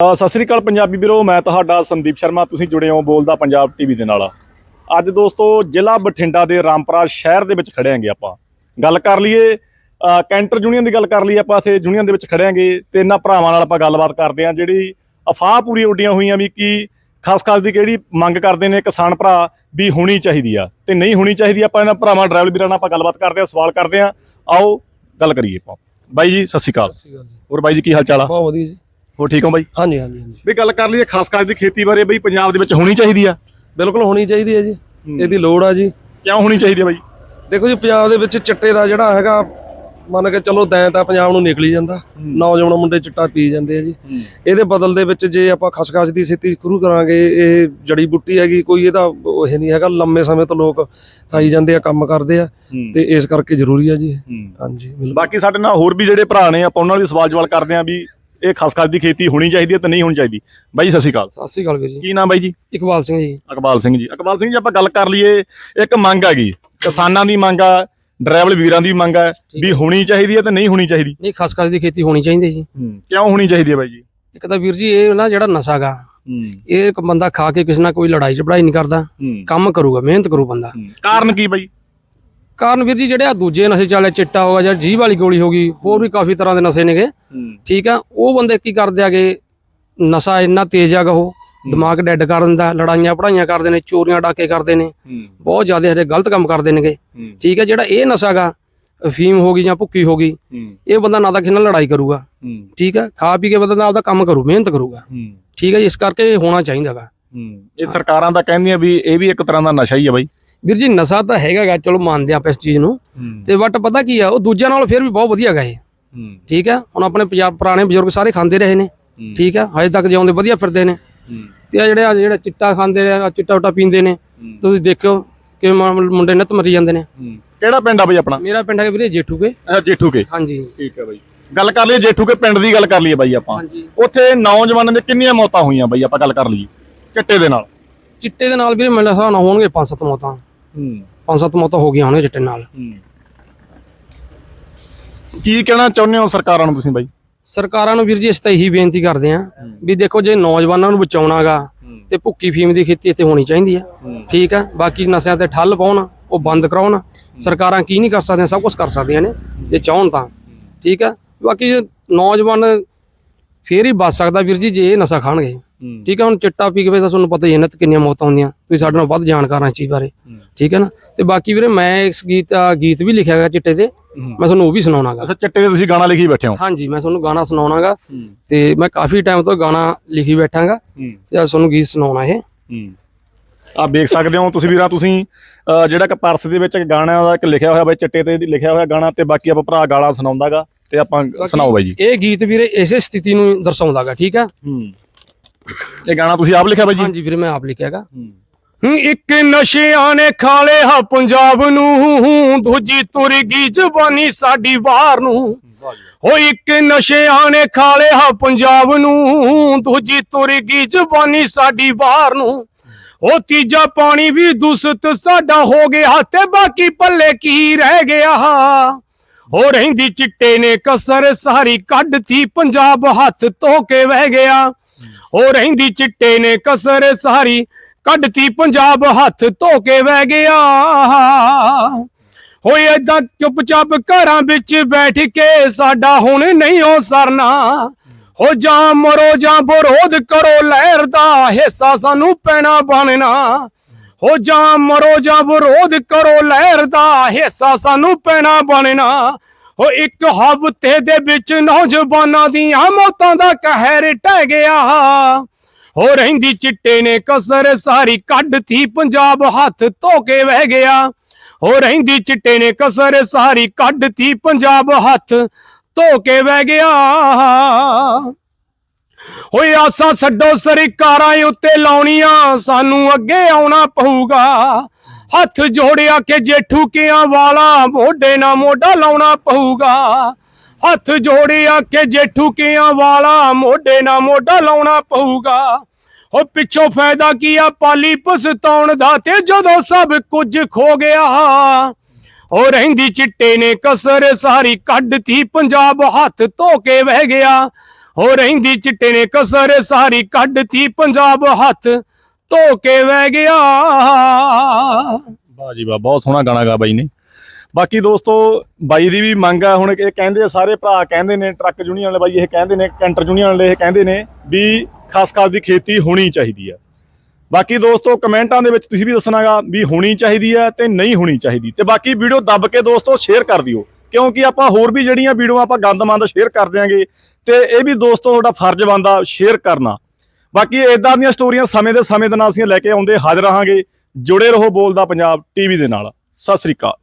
ਸਤਿ ਸ੍ਰੀ ਅਕਾਲ ਪੰਜਾਬੀ ਵੀਰੋ ਮੈਂ ਤੁਹਾਡਾ ਸੰਦੀਪ ਸ਼ਰਮਾ ਤੁਸੀਂ ਜੁੜੇ ਹੋ ਬੋਲਦਾ ਪੰਜਾਬ ਟੀਵੀ ਦੇ ਨਾਲ। ਅੱਜ ਦੋਸਤੋ ਜ਼ਿਲ੍ਹਾ ਬਠਿੰਡਾ ਦੇ ਰਾਮਪੁਰਾ ਸ਼ਹਿਰ ਦੇ ਵਿੱਚ ਖੜੇ ਆਂਗੇ ਆਪਾਂ। ਗੱਲ ਕਰ ਲਈਏ ਕੈਂਟਰ ਯੂਨੀਅਨ ਦੀ ਗੱਲ ਕਰ ਲਈਏ ਆਪਾਂ ਇੱਥੇ ਯੂਨੀਅਨ ਦੇ ਵਿੱਚ ਖੜੇ ਆਂਗੇ ਤੇ ਇਹਨਾਂ ਭਰਾਵਾਂ ਨਾਲ ਆਪਾਂ ਗੱਲਬਾਤ ਕਰਦੇ ਆਂ ਜਿਹੜੀ ਅਫਾਹ ਪੂਰੀ ਉੱਡੀਆਂ ਹੋਈਆਂ ਵੀ ਕੀ ਖਾਸ ਖਾਸ ਦੀ ਕਿਹੜੀ ਮੰਗ ਕਰਦੇ ਨੇ ਕਿਸਾਨ ਭਰਾ ਵੀ ਹੋਣੀ ਚਾਹੀਦੀ ਆ। ਤੇ ਨਹੀਂ ਹੋਣੀ ਚਾਹੀਦੀ ਆਪਾਂ ਇਹਨਾਂ ਭਰਾਵਾਂ ਡਰਾਈਵਰ ਵੀਰਾਂ ਨਾਲ ਆਪਾਂ ਗੱਲਬਾਤ ਕਰਦੇ ਆਂ ਸਵਾਲ ਕਰਦੇ ਆਂ ਆਓ ਗੱਲ ਕਰੀਏ ਆਪਾਂ। ਬਾਈ ਜੀ ਸਤਿ ਸ਼੍ਰੀ ਅਕਾਲ। ਹੋਰ ਬਾਈ ਜੀ ਕੀ ਹਾਲ ਚਾਲ ਆ? ਬਹੁਤ ਵਧੀਆ ਜੀ। ਹੋਰ ਠੀਕ ਹੋ ਬਾਈ? ਹਾਂਜੀ ਹਾਂਜੀ ਹਾਂਜੀ। ਵੀ ਗੱਲ ਕਰ ਲਈਏ ਖਾਸ ਖਾਸ ਦੀ ਖੇਤੀ ਬਾਰੇ ਬਈ ਪੰਜਾਬ ਦੇ ਵਿੱਚ ਹੋਣੀ ਚਾਹੀਦੀ ਆ? ਬਿਲਕੁਲ ਹੋਣੀ ਚਾਹੀਦੀ ਹੈ ਜੀ। ਇਹਦੀ ਲੋੜ ਆ ਜੀ। ਕਿਉਂ ਹੋਣੀ ਚਾਹੀਦੀ ਆ ਬਾਈ? ਦੇਖੋ ਜੀ ਪੰਜਾਬ ਦੇ ਵਿੱਚ ਚਿੱਟੇ ਦਾ ਜਿਹੜਾ ਹੈਗਾ ਮੰਨ ਕੇ ਚਲੋ ਦੈਂ ਤਾਂ ਪੰਜਾਬ ਨੂੰ ਨਿਕਲੀ ਜਾਂਦਾ। ਨੌਜਵਾਨ ਮੁੰਡੇ ਚਿੱਟਾ ਪੀ ਜਾਂਦੇ ਆ ਜੀ। ਇਹਦੇ ਬਦਲ ਦੇ ਵਿੱਚ ਜੇ ਆਪਾਂ ਖਸਖਸ ਦੀ ਖੇਤੀ ਸ਼ੁਰੂ ਕਰਾਂਗੇ ਇਹ ਜੜੀ ਬੁੱਟੀ ਹੈਗੀ ਕੋਈ ਇਹਦਾ ਉਹ ਨਹੀਂ ਹੈਗਾ ਲੰਮੇ ਸਮੇਂ ਤੋਂ ਲੋਕ ਖਾਈ ਜਾਂਦੇ ਆ ਕੰਮ ਕਰਦੇ ਆ। ਤੇ ਇਸ ਕਰਕੇ ਜ਼ਰੂਰੀ ਆ ਜੀ। ਹਾਂਜੀ ਬਾਕੀ ਸਾਡੇ ਨਾਲ ਹੋਰ ਵੀ ਜਿਹੜੇ ਭਰਾ ਨੇ ਆਪਾਂ ਉਹਨਾਂ ਨਾਲ ਵੀ ਸਵਾਲ ਜਵਾਲ ਕਰਦੇ ਆ ਵੀ ਇਹ ਖਾਸ ਖਾਸ ਦੀ ਖੇਤੀ ਹੋਣੀ ਚਾਹੀਦੀ ਹੈ ਤੇ ਨਹੀਂ ਹੋਣੀ ਚਾਹੀਦੀ। ਬਾਈ ਸਤਿ ਸ਼੍ਰੀ ਅਕਾਲ। ਸਤਿ ਸ੍ਰੀ ਅਕਾਲ ਵੀਰ ਜੀ। ਕੀ ਨਾਮ ਬਾਈ ਜੀ? ਇਕਬਾਲ ਸਿੰਘ ਜੀ। ਅਕਬਾਲ ਸਿੰਘ ਜੀ। ਅਕਬਾਲ ਸਿੰਘ ਜੀ ਆਪਾਂ ਗੱਲ ਕਰ ਲਈਏ ਇੱਕ ਮੰਗ ਹੈਗੀ ਕਿਸਾਨਾਂ ਦੀ ਮੰਗ ਆ ਡਰਾਈਵਰ ਵੀਰਾਂ ਦੀ ਮੰਗ ਹੈ ਵੀ ਹੋਣੀ ਚਾਹੀਦੀ ਹੈ ਤੇ ਨਹੀਂ ਹੋਣੀ ਚਾਹੀਦੀ। ਨਹੀਂ ਖਸਖਸ ਦੀ ਖੇਤੀ ਹੋਣੀ ਚਾਹੀਦੀ ਜੀ। ਕਿਉਂ ਹੋਣੀ ਚਾਹੀਦੀ ਹੈ ਬਾਈ ਜੀ? ਇੱਕ ਤਾਂ ਵੀਰ ਜੀ ਇਹ ਨਾ ਜਿਹੜਾ ਨਸ਼ਾ ਗਾ ਇਹ ਇੱਕ ਬੰਦਾ ਖਾ ਕੇ ਕਿਸੇ ਨਾਲ ਕੋਈ ਲੜਾਈ ਝਗੜਾਈ ਨਹੀਂ ਕਰਦਾ। ਕੰਮ ਕਰੂਗਾ ਮਿਹਨਤ ਕਰੂ ਬੰਦਾ। ਕਾਰਨ ਕੀ ਬਾਈ? ਕਾਰਨ ਵੀਰ ਜੀ ਜਿਹੜੇ ਆ ਦੂਜੇ ਨਸ਼ੇ ਚਾਲੇ ਚਿੱਟਾ ਹੋਗਾ ਜਾਂ ਜੀਭ ਵਾਲੀ ਗੋਲੀ ਹੋ ਗਈ ਹੋਰ ਵੀ ਕਾਫੀ ਤਰ੍ਹਾਂ ਦੇ ਨਸ਼ੇ ਨੇਗੇ। ਠੀਕ ਆ ਉਹ ਬੰਦੇ ਕੀ ਕਰਦੇ ਆਗੇ? ਨਸ਼ਾ ਇੰਨਾ ਤੇਜ਼ ਆਗਾ ਉਹ ਦਿਮਾਗ ਡੈਡ ਕਰ ਦਿੰਦਾ ਲੜਾਈਆਂ ਪੜਾਈਆਂ ਕਰਦੇ ਨੇ ਚੋਰੀਆਂ ਡਾਕੇ ਕਰਦੇ ਨੇ ਬਹੁਤ ਜ਼ਿਆਦਾ ਹਰੇ ਗਲਤ ਕੰਮ ਕਰਦੇ ਨੇਗੇ। ਠੀਕ ਆ ਜਿਹੜਾ ਇਹ ਨਸ਼ਾ ਗਾ ਅਫੀਮ ਹੋ ਗਈ ਜਾਂ ਭੁੱਕੀ ਹੋ ਗਈ ਇਹ ਬੰਦਾ ਨਾ ਤਾਂ ਕਿਸੇ ਨਾਲ ਲੜਾਈ ਕਰੂਗਾ। ਠੀਕ ਆ ਖਾ ਪੀ ਕੇ ਬੰਦਾ ਆਪਦਾ ਕੰਮ ਕਰੂ ਮਿਹਨਤ ਕਰੂਗਾ। ਠੀਕ ਹੈ ਇਸ ਕਰਕੇ ਹੋਣਾ ਚਾਹੀਦਾ ਗਾ। ਇਹ ਸਰਕਾਰਾਂ ਤਾਂ ਕਹਿੰਦੀਆਂ ਵੀ ਇਹ ਵੀ ਇੱਕ ਤਰ੍ਹਾਂ ਦਾ ਨਸ਼ਾ ਹੀ ਹੈ ਬਾਈ। ਵੀਰ ਜੀ ਨਸ਼ਾ ਤਾਂ ਹੈਗਾ ਗਾ ਚਲੋ ਮੰਨਦੇ ਆਪਾਂ ਇਸ ਚੀਜ਼ ਨੂੰ। ਤੇ ਬਟ ਪਤਾ ਕੀ ਆ ਉਹ ਦੂਜਿਆਂ ਨਾਲੋਂ ਫਿਰ ਵੀ ਬਹੁਤ ਵਧੀਆ ਗਾ ਇਹ। ਠੀਕ ਆ? ਹੁਣ ਆਪਣੇ ਪੰਜਾਬ ਪੁਰਾਣੇ ਬਜ਼ੁਰਗ ਸਾਰੇ ਖਾਂਦੇ ਰਹੇ ਨੇ। ਠੀਕ ਆ? ਹਜੇ ਤੱਕ ਜਿਉਂਦੇ ਵਧੀਆ ਫਿਰਦੇ ਨੇ। ਤੇ ਆ ਜਿਹੜੇ ਆ ਜਿਹੜਾ ਚਿੱਟਾ ਖਾਂਦੇ ਨੇ ਆਹ ਚਿੱਟਾ ਉਟਾ ਪੀਂਦੇ ਨੇ ਤੁਸੀਂ ਦੇਖੋ ਕਿ ਮੁੰਡੇ ਨਿੱਤ ਮਰੀ ਜਾਂਦੇ ਨੇ। ਕਿਹੜਾ ਪਿੰਡ ਆ ਬਾਈ ਆਪਣਾ? ਮੇਰਾ ਪਿੰਡ ਹੈ ਵੀਰੇ ਜੇਠੂਕੇ। ਅੱਛਾ, ਜੇਠੂ ਕੇ ਹਾਂਜੀ। ਠੀਕ ਹੈ ਬਾਈ। ਗੱਲ ਕਰ ਲਈਏ ਜੇਠੂ ਕੇ ਪਿੰਡ ਦੀ ਗੱਲ ਕਰ ਲਈਏ ਬਾਈ ਆਪਾਂ। ਉੱਥੇ ਨੌਜਵਾਨਾਂ ਦੇ ਕਿੰਨੀਆਂ ਮੌਤਾਂ ਹੋਈਆਂ ਬਾਈ? ਆਪਾਂ ਗੱਲ ਕਰ ਲਈਏ। ਚਿੱਟੇ ਦੇ ਨਾਲ। ਚਿੱਟੇ ਦੇ ਨਾਲ ਵੀਰੇ ਮੇਰੇ ਹਿਸਾਬ ਨਾਲ ਹੋਣਗੇ ਪੰਜ ਸੱਤ ਮੌਤਾਂ। ਹੂੰ ਪੰਜ ਸੱਤ ਮੌਤਾਂ ਹੋ ਗਈਆਂ ਹੋਣਗੀਆਂ ਚਿੱਟੇ ਨਾਲ। ਕੀ ਕਹਿਣਾ ਚਾਹੁੰਦੇ ਹੋ ਸਰਕਾਰਾਂ ਨੂੰ ਤੁਸੀਂ ਬਾਈ? ਸਰਕਾਰਾਂ ਨੂੰ ਵੀਰ ਜੀ ਇਸ ਤਾਂ ਇਹੀ ਬੇਨਤੀ ਕਰਦੇ ਆਂ ਵੀ ਦੇਖੋ ਜੇ ਨੌਜਵਾਨਾਂ ਨੂੰ ਬਚਾਉਣਾਗਾ ਤੇ ਭੁੱਕੀ ਫੀਮ ਦੀ ਖੇਤੀ ਇੱਥੇ ਹੋਣੀ ਚਾਹੀਦੀ ਆ। ਠੀਕ ਆ ਬਾਕੀ ਨਸ਼ਿਆਂ ਤੇ ਠੱਲ ਪਾਉਣ ਉਹ ਬੰਦ ਕਰਾਉਣ। ਸਰਕਾਰਾਂ ਕੀ ਨਹੀਂ ਕਰ ਸਕਦੀਆਂ ਸਭ ਕੁਝ ਕਰ ਸਕਦੀਆਂ ਨੇ ਜੇ ਚਾਹਣ ਤਾਂ। ਠੀਕ ਆ ਬਾਕੀ ਨੌਜਵਾਨ ਫੇਰ ਹੀ ਬਚ ਸਕਦਾ ਵੀਰ ਜੀ ਜੇ ਇਹ ਨਸ਼ਾ ਖਾਣਗੇ। ਠੀਕ ਆ ਹੁਣ ਚਿੱਟਾ ਪੀ ਕੇ ਤਾਂ ਤੁਹਾਨੂੰ ਪਤਾ ਹੀ ਹੈ ਨਾ ਤੇ ਕਿੰਨੀਆਂ ਮੌਤਾਂ ਹੁੰਦੀਆਂ। ਤੁਸੀਂ ਸਾਡੇ ਨਾਲ ਵੱਧ ਜਾਣਕਾਰ ਆ ਇਸ ਚੀਜ਼ ਬਾਰੇ। ਠੀਕ ਹੈ ਨਾ? ਤੇ ਬਾਕੀ ਵੀਰੇ ਮੈਂ ਇਸ ਗੀਤ ਗੀਤ ਵੀ ਲਿਖਿਆ ਹੈਗਾ ਚਿੱਟੇ ਤੇ। ਮੈਂ ਤੁਹਾਨੂੰ ਉਹ ਵੀ ਸੁਣਾਉਣਾਗਾ। ਅੱਛਾ ਚਿੱਟੇ ਦੇ ਤੁਸੀਂ ਗਾਣਾ ਲਿਖੀ ਬੈਠੇ ਹੋ? ਹਾਂਜੀ ਮੈਂ ਤੁਹਾਨੂੰ ਗਾਣਾ ਸੁਣਾਉਣਾਗਾ। ਤੇ ਮੈਂ ਕਾਫੀ ਟਾਈਮ ਤੋਂ ਗਾਣਾ ਲਿਖੀ ਬੈਠਾਂਗਾ। ਤੇ ਅੱਜ ਤੁਹਾਨੂੰ ਗੀਤ ਸੁਣਾਉਣਾ ਇਹ। ਆ ਵੇਖ ਸਕਦੇ ਹੋ ਤੁਸੀਂ ਵੀਰਾਂ ਤੁਸੀਂ ਜਿਹੜਾ ਕਿ ਪਰਸ ਦੇ ਵਿੱਚ ਇੱਕ ਗਾਣਾ ਦਾ ਇੱਕ ਲਿਖਿਆ ਹੋਇਆ ਬਾਈ ਚਿੱਟੇ ਤੇ ਲਿਖਿਆ ਹੋਇਆ ਗਾਣਾ ਤੇ ਬਾਕੀ ਆਪਾਂ ਭਰਾ ਗਾਲਾਂ ਸੁਣਾਉਂਦਾਗਾ। ਤੇ ਆਪਾਂ ਸੁਣਾਓ ਬਾਈ ਜੀ। ਇਹ ਗੀਤ ਵੀਰੇ ਇਸੇ ਸਥਿਤੀ ਨੂੰ ਦਰਸਾਉਂਦਾਗਾ ਠੀਕ ਆ? ਇਹ ਗਾਣਾ ਤੁਸੀਂ ਆਪ ਲਿਖਿਆ ਬਾਈ ਜੀ? ਹਾਂਜੀ ਵੀਰੇ ਮੈਂ ਆਪ ਲਿਖਿਆਗਾ ਇੱਕ ਨਸ਼ਿਆਂ ਨੇ ਖਾ ਲਿਆ ਪੰਜਾਬ ਨੂੰ ਦੂਜੀ ਤੁਰ ਗਈ ਜ਼ਬਾਨੀ ਸਾਡੀ ਬਾਹਰ ਨੂੰ। ਹੋ ਇੱਕ ਨਸ਼ਿਆਂ ਨੇ ਖਾ ਲਿਆ ਪੰਜਾਬ ਨੂੰ ਦੂਜੀ ਤੁਰ ਗਈ ਜ਼ਬਾਨੀ ਸਾਡੀ ਬਾਹਰ ਨੂੰ। ਉਹ ਤੀਜਾ ਪਾਣੀ ਵੀ ਦੁਸਤ ਸਾਡਾ ਹੋ ਗਿਆ ਤੇ ਬਾਕੀ ਪੱਲੇ ਕੀ ਰਹਿ ਗਿਆ? ਹੋ ਰਹਿੰਦੀ ਚਿੱਟੇ ਨੇ ਕਸਰ, ਸਾਰੀ ਕੱਢਤੀ ਪੰਜਾਬ ਹੱਥ ਧੋ ਕੇ ਵਹਿ ਗਿਆ। ਹੋ ਰਹਿੰਦੀ ਚਿੱਟੇ ਨੇ ਕਸਰ, ਸਾਰੀ ਕੱਢਤੀ ਪੰਜਾਬ ਹੱਥ ਧੋ ਕੇ ਵਹਿ ਗਿਆ। ਹੋਏ ਏਦਾਂ ਚੁੱਪਚਾਪ ਘਰਾਂ ਵਿੱਚ ਬੈਠ ਕੇ ਸਾਡਾ ਹੁਣ ਨਹੀਂ ਹੋ ਸਰਨਾ। ਹੋ ਜਾਂ ਮਰੋ ਜਾਂ ਵਿਰੋਧ ਕਰੋ, ਲਹਿਰ ਦਾ ਹਿੱਸਾ ਸਾਨੂੰ ਪੈਣਾ ਬਣਨਾ। ਹੋ ਜਾਂ ਮਰੋ ਜਾਂ ਵਿਰੋਧ ਕਰੋ, ਲਹਿਰ ਦਾ ਹਿੱਸਾ ਸਾਨੂੰ ਪੈਣਾ ਬਣਨਾ। ਹੋ ਇੱਕ ਹਫ਼ਤੇ ਦੇ ਵਿੱਚ ਨੌਜਵਾਨਾਂ ਦੀਆਂ ਮੌਤਾਂ ਦਾ ਕਹਿਰ ਟਹਿ ਗਿਆ। ਹੋ ਰਹਿੰਦੀ ਚਿੱਟੇ ਨੇ ਕਸਰ ਸਾਰੀ ਕੱਢਤੀ ਪੰਜਾਬ ਹੱਥ ਧੋ ਕੇ ਵਹਿ ਗਿਆ। ਹੋ ਰਹਿੰਦੀ ਚਿੱਟੇ ਨੇ ਕਸਰ ਸਾਰੀ ਕੱਢਤੀ ਪੰਜਾਬ ਹੱਥ ਧੋ ਕੇ ਵਹਿ ਗਿਆ। ਹੋਏ ਆਸਾਂ ਛੱਡੋ ਸਰਕਾਰਾਂ ਉੱਤੇ ਲਾਉਣੀਆਂ, ਸਾਨੂੰ ਅੱਗੇ ਆਉਣਾ ਪਊਗਾ। ਹੱਥ ਜੋੜਿਆ ਕਿ ਜੇਠੂ ਕਿਆਂ ਵਾਲਾ, ਮੋਢੇ ਨਾਲ ਮੋਢਾ ਲਾਉਣਾ ਪਊਗਾ। ਹੱਥ ਜੋੜਿਆ ਕਿ ਜੇਠੂ ਕਿਆਂ ਵਾਲਾ, ਮੋਢੇ ਨਾਲ ਮੋਢਾ ਲਾਉਣਾ ਪਊਗਾ। ਉਹ ਪਿੱਛੋਂ ਫਾਇਦਾ ਕੀ ਆ ਪਾਲੀ ਪਸਤਾਉਣ ਦਾ ਤੇ ਜਦੋਂ ਸਭ ਕੁਝ ਖੋ ਗਿਆ। ਹੋ ਰਹਿੰਦੀ ਚਿੱਟੇ ਨੇ ਕਸਰ ਸਾਰੀ ਕੱਢਤੀ, ਪੰਜਾਬ ਹੱਥ ਧੋ ਕੇ ਵਹਿ ਗਿਆ। ਹੋ ਰਹਿੰਦੀ ਚਿੱਟੇ ਨੇ ਕਸਰ, ਸਾਰੀ ਕੱਢਤੀ ਪੰਜਾਬ ਹੱਥ, ਧੋ ਕੇ ਵਹਿ ਗਿਆ। ਵਾਹ ਜੀ ਵਾਹ, ਬਹੁਤ ਸੋਹਣਾ ਗਾਣਾ ਗਾ ਬਾਈ ਨੇ। ਬਾਕੀ ਦੋਸਤੋ, ਬਾਈ ਦੀ ਵੀ ਮੰਗ ਆ, ਹੁਣ ਇਹ ਕਹਿੰਦੇ ਆ, ਸਾਰੇ ਭਰਾ ਕਹਿੰਦੇ ਨੇ, ਟਰੱਕ ਯੂਨੀਅਨ ਵਾਲੇ ਬਾਈ ਇਹ ਕਹਿੰਦੇ ਨੇ, ਕੈਂਟਰ ਯੂਨੀਅਨ ਵਾਲੇ ਇਹ ਕਹਿੰਦੇ ਨੇ ਵੀ ਖਾਸ ਖਾਸ ਦੀ ਖੇਤੀ ਹੋਣੀ ਚਾਹੀਦੀ ਆ। ਬਾਕੀ ਦੋਸਤੋ, ਕਮੈਂਟਾਂ ਦੇ ਵਿੱਚ ਤੁਸੀਂ ਵੀ ਦੱਸਣਾਗਾ ਵੀ ਹੋਣੀ ਚਾਹੀਦੀ ਹੈ ਤੇ ਨਹੀਂ ਹੋਣੀ ਚਾਹੀਦੀ। ਤੇ ਬਾਕੀ ਵੀਡੀਓ ਦੱਬ ਕੇ ਦੋਸਤੋ, ਸ਼ੇਅਰ ਕਰ ਦਿਓ। ਕਿਉਂਕਿ ਆਪਾਂ ਹੋਰ ਵੀ ਜਿਹੜੀਆਂ ਵੀਡੀਓ ਆਪਾਂ ਗੰਦਮੰਦ ਸ਼ੇਅਰ ਕਰ ਦਿਆਂਗੇ ਤੇ ਇਹ ਵੀ ਦੋਸਤੋ ਤੁਹਾਡਾ ਫਰਜ਼ ਬਣਦਾ ਸ਼ੇਅਰ ਕਰਨਾ। ਬਾਕੀ ਇਦਾਂ ਦੀਆਂ ਸਟੋਰੀਆਂ ਸਮੇਂ ਦੇ ਸਮੇਂ ਦੇ ਨਾਲ ਅਸੀਂ ਲੈ ਕੇ ਆਉਂਦੇ ਹਾਜ਼ਰ ਰਹਾਂਗੇ। ਜੁੜੇ ਰਹੋ ਬੋਲਦਾ ਪੰਜਾਬ ਟੀਵੀ ਦੇ ਨਾਲ। ਸਤਿ ਸ੍ਰੀ ਅਕਾਲ।